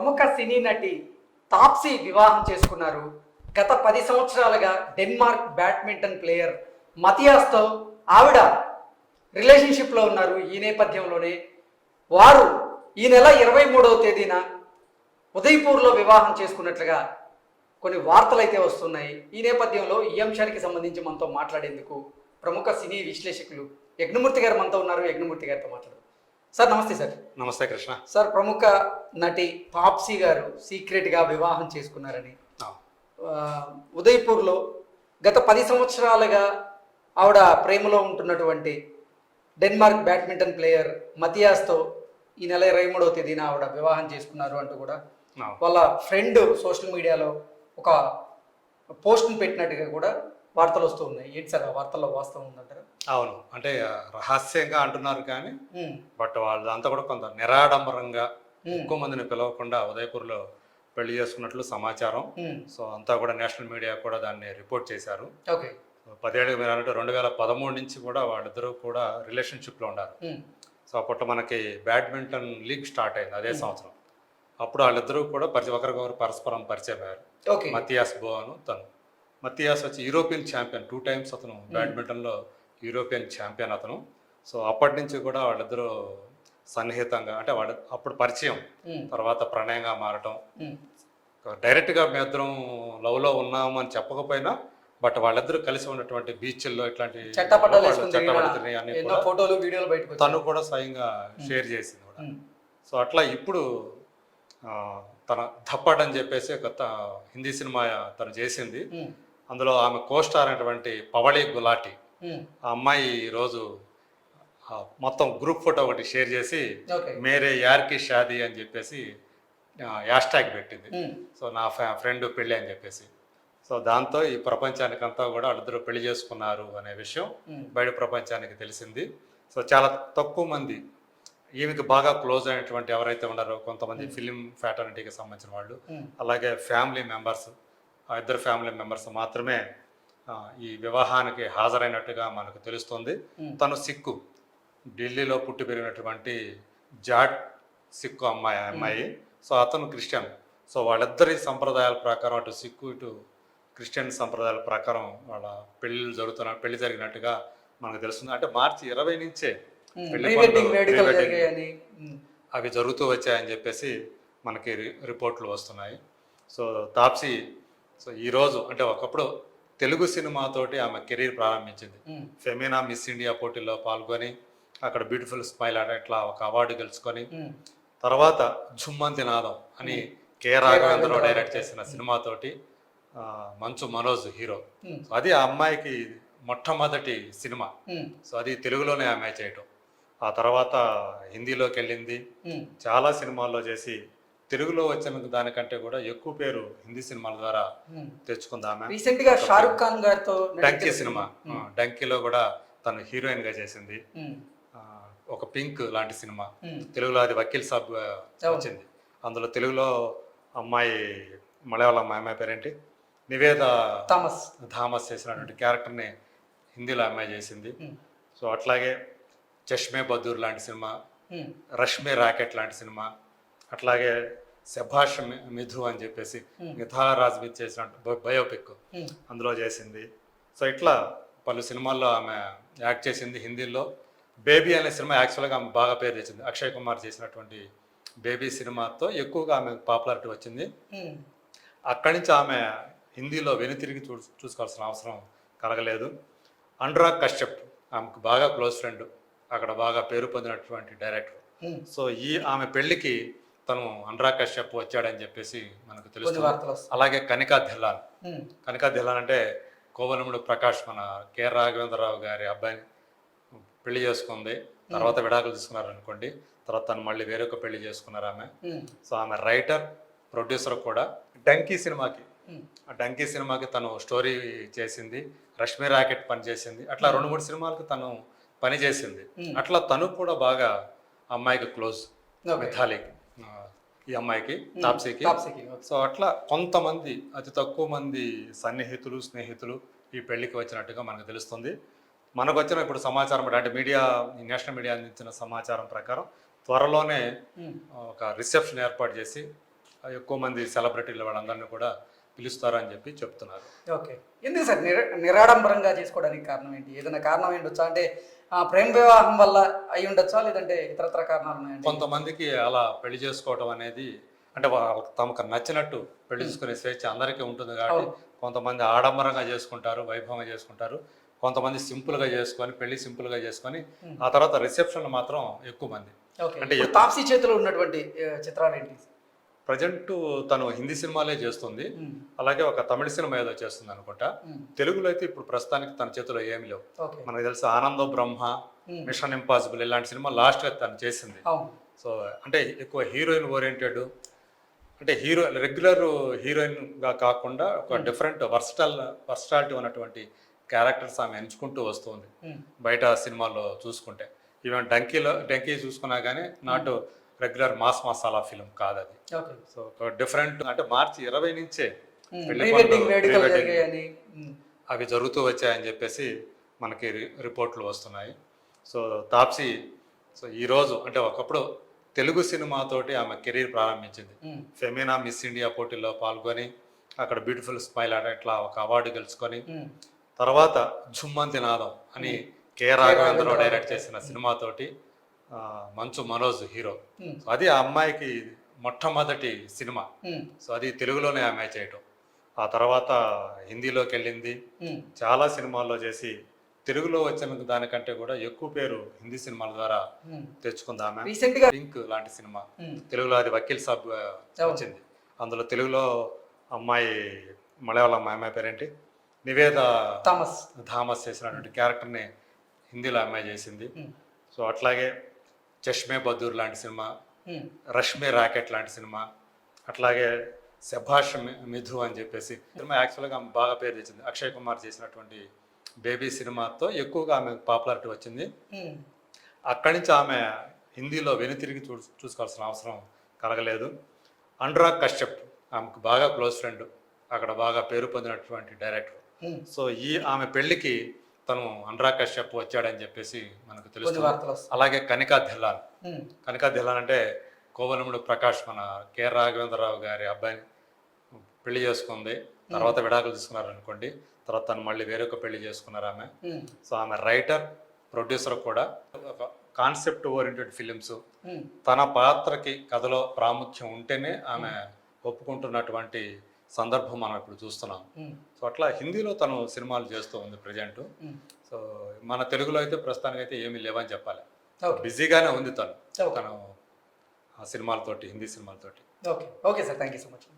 ప్రముఖ సినీ నటి తాప్సీ వివాహం చేసుకున్నారు. గత పది సంవత్సరాలుగా డెన్మార్క్ బ్యాడ్మింటన్ ప్లేయర్ మతియాస్తో ఆవిడ రిలేషన్షిప్లో ఉన్నారు ఈ నేపథ్యంలోనే. వారు ఈ నెల ఇరవై మూడవ తేదీన ఉదయపూర్లో వివాహం చేసుకున్నట్లుగా కొన్ని వార్తలు అయితే వస్తున్నాయి. ఈ నేపథ్యంలో ఈ అంశానికి సంబంధించి మనతో మాట్లాడేందుకు ప్రముఖ సినీ విశ్లేషకులు యజ్ఞమూర్తి గారు మనతో ఉన్నారు. యజ్ఞమూర్తి గారితో మాట్లాడదాం. సార్ నమస్తే సార్. నమస్తే కృష్ణ. సార్ ప్రముఖ నటి తాప్సీ గారు సీక్రెట్గా వివాహం చేసుకున్నారని. ఉదయపూర్లో గత పది సంవత్సరాలుగా ఆవిడ ప్రేమలో ఉంటున్నటువంటి డెన్మార్క్ బ్యాడ్మింటన్ ప్లేయర్ మతియాస్తో ఈ నెల ఇరవై మూడవ తేదీన ఆవిడ వివాహం చేసుకున్నారు అంటూ కూడా వాళ్ళ ఫ్రెండ్ సోషల్ మీడియాలో ఒక పోస్ట్ని పెట్టినట్టుగా కూడా వార్తలు వస్తూ ఉన్నాయి. ఏంటి సార్ ఆ వార్తల్లో వాస్తవం ఉందంటారా? అవును. అంటే రహస్యంగా అంటున్నారు కానీ బట్ వాళ్ళంతా కూడా కొంత నిరాడంబరంగా ఎక్కువ మందిని పిలవకుండా ఉదయపూర్లో పెళ్ళి చేసుకున్నట్లు సమాచారం. సో అంతా కూడా నేషనల్ మీడియా కూడా దాన్ని రిపోర్ట్ చేశారు. ఓకే. పదిహేడు మీరు అన్నట్టు రెండు వేల పదమూడు నుంచి కూడా వాళ్ళిద్దరూ కూడా రిలేషన్షిప్లో ఉన్నారు సో అప్పట్లో మనకి బ్యాడ్మింటన్ లీగ్ స్టార్ట్ అయింది అదే సంవత్సరం. అప్పుడు వాళ్ళిద్దరూ కూడా పరిచయం ఒకరికొకరు పరస్పరం పరిచయం అయ్యారు. మతియాస్ బోను తను. మతియాస్ వచ్చి యూరోపియన్ ఛాంపియన్ టూ టైమ్స్ అతను బ్యాడ్మింటన్లో యూరోపియన్ ఛాంపియన్ అతను. సో అప్పటి నుంచి కూడా వాళ్ళిద్దరూ సన్నిహితంగా అంటే వాళ్ళ అప్పుడు పరిచయం. ఉమ్, తర్వాత ప్రణయంగా మారటం. ఉమ్, డైరెక్ట్గా మీ ఇద్దరం లవ్లో ఉన్నాము అని చెప్పకపోయినా బట్ వాళ్ళిద్దరూ కలిసి ఉన్నటువంటి బీచ్ల్లో ఇట్లాంటి కూడా ఫోటోలు వీడియోలు బయటకు. తను కూడా స్వయంగా షేర్ చేసింది కూడా. సో అట్లా ఇప్పుడు తన అని చెప్పేసి ఒక హిందీ సినిమా తను చేసింది. అందులో ఆమె కోస్టార్ అయినటువంటి పవళి గులాటి. ఉమ్, ఆ అమ్మాయి ఈరోజు మొత్తం గ్రూప్ ఫోటో ఒకటి షేర్ చేసి మేరే యార్కి షాదీ అని చెప్పేసి హ్యాష్ ట్యాగ్ పెట్టింది. ఉమ్, సో నా ఫ్రెండ్ పెళ్ళి అని చెప్పేసి. సో దాంతో ఈ ప్రపంచానికంతా కూడా వాళ్ళిద్దరూ పెళ్ళి చేసుకున్నారు అనే విషయం ఉమ్, బయట ప్రపంచానికి తెలిసింది. సో చాలా తక్కువ మంది ఈమెకి బాగా క్లోజ్ అయినటువంటి ఎవరైతే ఉన్నారో కొంతమంది ఫిలిం ఫ్యాటర్నిటీకి సంబంధించిన వాళ్ళు అలాగే ఫ్యామిలీ మెంబర్స్ ఆ ఇద్దరు ఫ్యామిలీ మెంబర్స్ మాత్రమే ఈ వివాహానికి హాజరైనట్టుగా మనకు తెలుస్తుంది. తను సిక్కు. ఢిల్లీలో పుట్టి పెరిగినటువంటి జాట్ సిక్కు అమ్మాయి అమ్మాయి. సో అతను క్రిస్టియన్. సో వాళ్ళిద్దరి సంప్రదాయాల ప్రకారం అటు సిక్కు ఇటు క్రిస్టియన్ సంప్రదాయాల ప్రకారం వాళ్ళ పెళ్ళిళ్ళు జరుగుతున్న పెళ్ళి జరిగినట్టుగా మనకు తెలుస్తుంది. అంటే మార్చి ఇరవై నుంచే అవి జరుగుతూ వచ్చాయని చెప్పేసి మనకి రిపోర్ట్లు వస్తున్నాయి. సో తాప్సీ సో ఈరోజు అంటే ఒకప్పుడు తెలుగు సినిమాతోటి ఆమె కెరీర్ ప్రారంభించింది. ఫెమినా మిస్ ఇండియా పోటీలో పాల్గొని అక్కడ బ్యూటిఫుల్ స్మైల్ అనే ఇట్లా ఒక అవార్డు గెలుచుకొని తర్వాత జుమ్మంతి నాదం అని కె రాఘవేంద్రరావు డైరెక్ట్ చేసిన సినిమాతోటి మంచు మనోజ్ హీరో. అది ఆ అమ్మాయికి మొట్టమొదటి సినిమా. సో అది తెలుగులోనే ఆమె చేయటం ఆ తర్వాత హిందీలోకి వెళ్ళింది. చాలా సినిమాల్లో చేసి తెలుగులో వచ్చిన దానికంటే కూడా ఎక్కువ పేరు హిందీ సినిమాల ద్వారా. తెచ్చుకుంది రీసెంట్గా షారుఖ్ ఖాన్ గారితో డంకీ సినిమా. డంకీలో కూడా తను హీరోయిన్గా చేసింది ఆ, ఒక పింక్ లాంటి సినిమా. తెలుగులో అది వకీల్ సాబ్ ఆ, వచ్చింది. అందులో తెలుగులో అమ్మాయి మలయాళం అమ్మాయి అమ్మాయి పేరేంటి? నివేద థామస్. థామస్ చేసినటువంటి క్యారెక్టర్ని హిందీలో అమ్మాయి చేసింది. సో అట్లాగే చష్మే బద్దూర్ లాంటి సినిమా రష్మి రాకెట్ లాంటి సినిమా అట్లాగే శభాష్ మిథు అని చెప్పేసి. మిథా రాజ్మిత్ చేసిన బయోపిక్ అందులో చేసింది. సో ఇట్లా పలు సినిమాల్లో ఆమె యాక్ట్ చేసింది హిందీలో బేబీ అనే సినిమా యాక్చువల్గా ఆమె బాగా పేరు తెచ్చింది. అక్షయ్ కుమార్ చేసినటువంటి బేబీ సినిమాతో ఎక్కువగా ఆమె పాపులారిటీ వచ్చింది. అక్కడి నుంచి ఆమె హిందీలో వెనుతిరిగి చూ చూసుకోవాల్సిన అవసరం కలగలేదు. అనురాగ్ కశ్యప్ ఆమెకు బాగా క్లోజ్ ఫ్రెండ్. అక్కడ బాగా పేరు పొందినటువంటి డైరెక్టర్. సో ఈ ఆమె పెళ్ళికి తను అనురాగ్ కశ్యప్ వచ్చాడని చెప్పేసి మనకు వస్తాయి. అలాగే కనికా ధిల్లాన్. కనికా ధిల్లాన్ అంటే కోవలముడు ప్రకాష్ మన కె రాఘవేంద్రరావు గారి అబ్బాయిని పెళ్ళి చేసుకుంది. తర్వాత విడాకులు తీసుకున్నారు అనుకోండి తర్వాత తను మళ్ళీ వేరొక పెళ్ళి చేసుకున్నారు ఆమె. సో ఆమె రైటర్ ప్రొడ్యూసర్ కూడా డంకీ సినిమాకి. ఆ డంకీ సినిమాకి తను స్టోరీ చేసింది రష్మి రాకెట్ పని చేసింది అట్లా రెండు మూడు సినిమాలకు తను పని చేసింది. అట్లా తను కూడా బాగా అమ్మాయికి క్లోజ్. మిథాలీకి. ఈ అమ్మాయికి తాప్సీకి. సో అట్లా కొంతమంది అతి తక్కువ మంది సన్నిహితులు స్నేహితులు ఈ పెళ్ళికి వచ్చినట్టుగా మనకు తెలుస్తుంది. మనకు వచ్చిన ఇప్పుడు సమాచారం అంటే మీడియా నేషనల్ మీడియా అందించిన సమాచారం ప్రకారం త్వరలోనే ఒక రిసెప్షన్ ఏర్పాటు చేసి ఎక్కువ మంది సెలబ్రిటీలు వాళ్ళందరినీ కూడా పిలుస్తారని చెప్పి చెప్తున్నారు. ఓకే. ఎందుకు సార్ నిర నిరాడంబరంగా చేసుకోవడానికి కారణం ఏంటి? ఏదైనా కారణం ఏంటొచ్చా అంటే ఆ, ప్రేమ వివాహం వల్ల అయి ఉండొచ్చా? లేదంటే ఇతరత్ర కారణాలు కొంతమందికి అలా పెళ్ళి చేసుకోవడం అనేది అంటే వాళ్ళకి తమకు నచ్చినట్టు పెళ్ళి చేసుకునే స్వేచ్ఛ అందరికీ ఉంటుంది కాబట్టి. కొంతమంది ఆడంబరంగా చేసుకుంటారు వైభవంగా చేసుకుంటారు. కొంతమంది సింపుల్గా చేసుకొని పెళ్ళి సింపుల్గా చేసుకొని ఆ తర్వాత రిసెప్షన్ మాత్రం ఎక్కువ మంది. అంటే తాప్సీ చేతిలో ఉన్నటువంటి చిత్రాలు ఏంటి? ప్రజెంట్ తను హిందీ సినిమాలే చేస్తుంది. అలాగే ఒక తమిళ సినిమా ఏదో చేస్తుంది అనుకుంటా. తెలుగులో అయితే ఇప్పుడు ప్రస్తుతానికి తన చేతిలో ఏమి లేవు. మనకు తెలుసు ఆనందో బ్రహ్మ మిషన్ ఇంపాసిబుల్ ఇలాంటి సినిమా లాస్ట్గా తను చేసింది. సో అంటే ఎక్కువ హీరోయిన్ ఓరియంటెడ్ అంటే హీరో రెగ్యులర్ హీరోయిన్గా కాకుండా ఒక డిఫరెంట్ వర్సటల్ వర్సటాలిటీ ఉన్నటువంటి క్యారెక్టర్స్ ఆమె ఎంచుకుంటూ వస్తుంది. బయట సినిమాల్లో చూసుకుంటే. ఈవెన్ డంకీలో డంకీ చూసుకున్నా కానీ not regular mass masala film కాదు అది సో డిఫరెంట్ అంటే మార్చి ఇరవై నుంచే అవి జరుగుతూ వచ్చాయని చెప్పేసి మనకి రిపోర్ట్లు వస్తున్నాయి. సో తాప్సీ సో ఈరోజు అంటే ఒకప్పుడు తెలుగు సినిమాతోటి ఆమె కెరీర్ ప్రారంభించింది. ఫెమినా మిస్ ఇండియా పోటీల్లో పాల్గొని అక్కడ బ్యూటిఫుల్ స్మైల్ ఆట ఇట్లా ఒక అవార్డు గెలుచుకొని తర్వాత జుమ్మంతి నాదం అని కె రాఘవేంద్రరావు డైరెక్ట్ చేసిన సినిమాతోటి మంచు మనోజ్ హీరో. సో అది ఆ అమ్మాయికి మొట్టమొదటి సినిమా. సో అది తెలుగులోనే ఆమె చేయటం ఆ తర్వాత హిందీలోకి వెళ్ళింది. చాలా సినిమాల్లో చేసి తెలుగులో వచ్చిన దానికంటే కూడా ఎక్కువ పేరు హిందీ సినిమాల ద్వారా. తెచ్చుకుంది లింక్ లాంటి సినిమా. తెలుగులో అది వకీల్ సాబ్ వచ్చింది. అందులో తెలుగులో అమ్మాయి మలయాళం అమ్మాయి అమ్మాయి పేరేంటి? నివేద థామస్. థామస్ చేసినటువంటి క్యారెక్టర్ని హిందీలో అమ్మాయి చేసింది. సో అట్లాగే చష్మే బద్దూర్ లాంటి సినిమా రష్మి రాకెట్ లాంటి సినిమా అట్లాగే శభాష్ మి- మిథు అని చెప్పేసి సినిమా యాక్చువల్గా ఆమె బాగా పేరు తెచ్చింది. అక్షయ్ కుమార్ చేసినటువంటి బేబీ సినిమాతో ఎక్కువగా ఆమె పాపులారిటీ వచ్చింది. అక్కడి నుంచి ఆమె హిందీలో వెనుతిరిగి చూ చూసుకోవాల్సిన అవసరం కలగలేదు. అనురాగ్ కశ్యప్ ఆమెకు బాగా క్లోజ్ ఫ్రెండ్ అక్కడ బాగా పేరు పొందినటువంటి డైరెక్టర్. సో ఈ ఆమె పెళ్ళికి తను అనురాగ్ కశ్యప్ వచ్చాడని చెప్పేసి మనకు వస్తాయి. అలాగే కనికా ధిల్లాన్. కనికా ధిల్లాన్ అంటే కోవలముడు ప్రకాష్ మన కె రాఘవేంద్రరావు గారి అబ్బాయిని పెళ్ళి చేసుకుంది. తర్వాత విడాకులు తీసుకున్నారు అనుకోండి తర్వాత తను మళ్ళీ వేరొక పెళ్ళి చేసుకున్నారు ఆమె. సో ఆమె రైటర్ ప్రొడ్యూసర్ కూడా. ఒక కాన్సెప్ట్ ఓరియంటెడ్ ఫిలిమ్స్. తన పాత్రకి కథలో ప్రాముఖ్యం ఉంటేనే ఆమె ఒప్పుకుంటున్నటువంటి సందర్భం మనం ఇప్పుడు చూస్తున్నాం. సో అట్లా హిందీలో తను సినిమాలు చేస్తూ ఉంది ప్రజెంట్. సో మన తెలుగులో అయితే ప్రస్తుతానికి అయితే ఏమీ లేవని చెప్పాలి. బిజీగానే ఉంది తను. తను ఆ సినిమాలతోటి Hindi సినిమాలతోటి. Okay. Okay sir. Thank you so much.